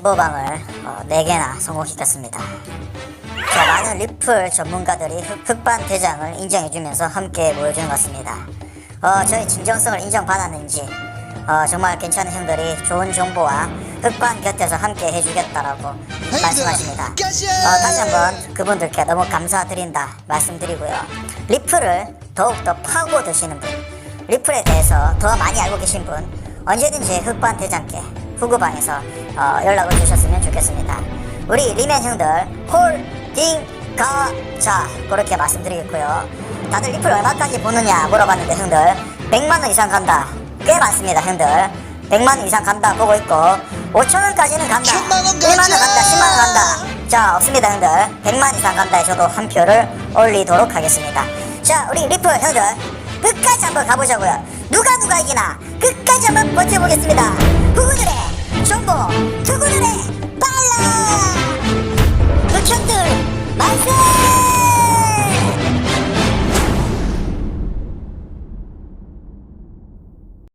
신보방을 어, 4개나 성공시켰습니다. 자, 많은 리플 전문가들이 흑- 흑반 대장을 인정해주면서 함께 모여주는 것 같습니다. 어, 저희 진정성을 인정받았는지 어, 정말 괜찮은 형들이 좋은 정보와 흑반 곁에서 함께 해주겠다라고 말씀하십니다. 어, 다시 한번 그분들께 너무 감사드린다 말씀드리고요. 리플을 더욱더 파고 드시는 분, 리플에 대해서 더 많이 알고 계신 분, 언제든지 흑반 대장께 후구방에서 어, 연락을 주셨으면 좋겠습니다. 우리 리맨 형들 홀딩 가자 그렇게 말씀드리겠고요. 다들 리플 얼마까지 보느냐 물어봤는데 형들 100만 원 이상 간다. 꽤 많습니다 형들. 100만 원 이상 간다 보고 있고 5천 원까지는 간다. 천만 원 1만 원 가자. 간다. 10만 원 간다. 자 없습니다 형들. 100만 이상 간다에 저도 한 표를 올리도록 하겠습니다. 자 우리 리플 형들 끝까지 한번 가보자고요. 누가 누가 이기나 끝까지 한번 버텨보겠습니다. 후구들의 그리고 그거를 해